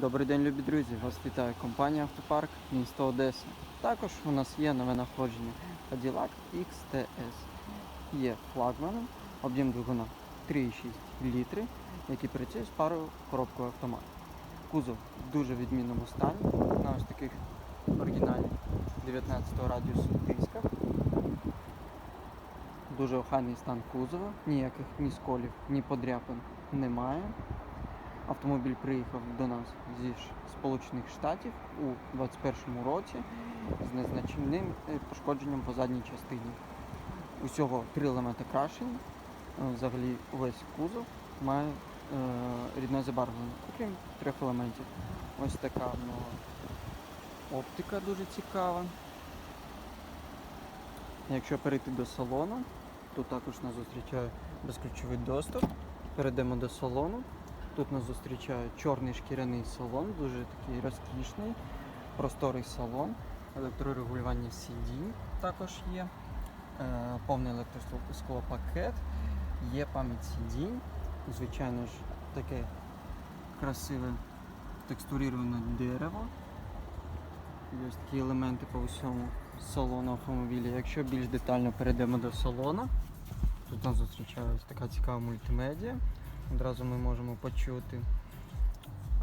Добрий день, любі друзі! Вас вітає компанія Автопарк місто Одеса. Також у нас є нове надходження Cadillac XTS. Є флагманом, об'єм двигуна 3,6 літри, який працює з парою коробкою автомат. Кузов в дуже відмінному стані, на ось таких оригінальних 19 радіусу дисках. Дуже охайний стан кузова, ніяких ні сколів, ні подряпин немає. Автомобіль приїхав до нас зі Сполучених Штатів у 2021 році з незначним е, пошкодженням по задній частині. Усього три елементи крашення. Е, Взагалі весь кузов має е, рідне забарвлення, окрім трьох елементів. Ось така нього оптика дуже цікава. Якщо перейти до салону, то також нас зустрічає безключовий доступ. Перейдемо до салону. Тут нас зустрічає чорний шкіряний салон, дуже такий розкішний, просторий салон, електрорегулювання сидінь також є, е, повний електросклопакет, є пам'ять сидінь, звичайно ж таке красиве текстурироване дерево. Ось такі елементи по всьому салону автомобіля. Якщо більш детально перейдемо до салону, тут нас зустрічає така цікава мультимедіа. Одразу ми можемо почути.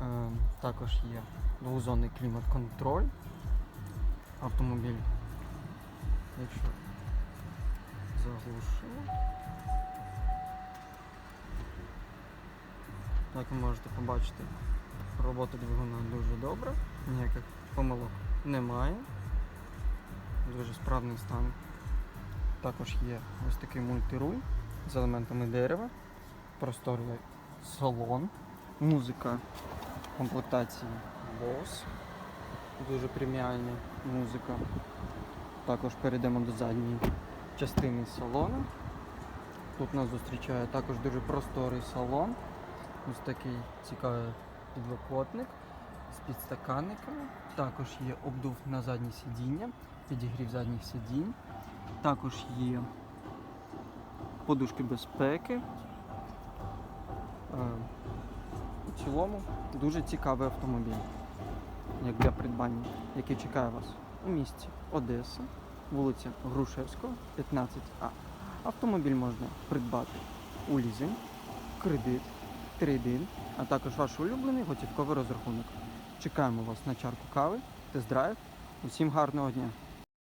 Е, також є двозонний клімат-контроль. Автомобіль, якщо заглушимо. Як ви можете побачити, робота двигуна дуже добра, ніяких помилок немає. Дуже справний стан. Також є ось такий мультируль з елементами дерева просторий салон, музика комплектації Bose, дуже преміальна музика. Також перейдемо до задньої частини салону. Тут нас зустрічає також дуже просторий салон. Ось такий цікавий підлокотник з підстаканниками. Також є обдув на заднє сидіння, підігрів задніх сидінь. Також є подушки безпеки, Е, У цілому дуже цікавий автомобіль, як для придбання, який чекає вас у місті Одеса, вулиця Грушевського, 15А. Автомобіль можна придбати у лізинг, кредит, трейдин, а також ваш улюблений готівковий розрахунок. Чекаємо вас на чарку кави, тест-драйв. Усім гарного дня!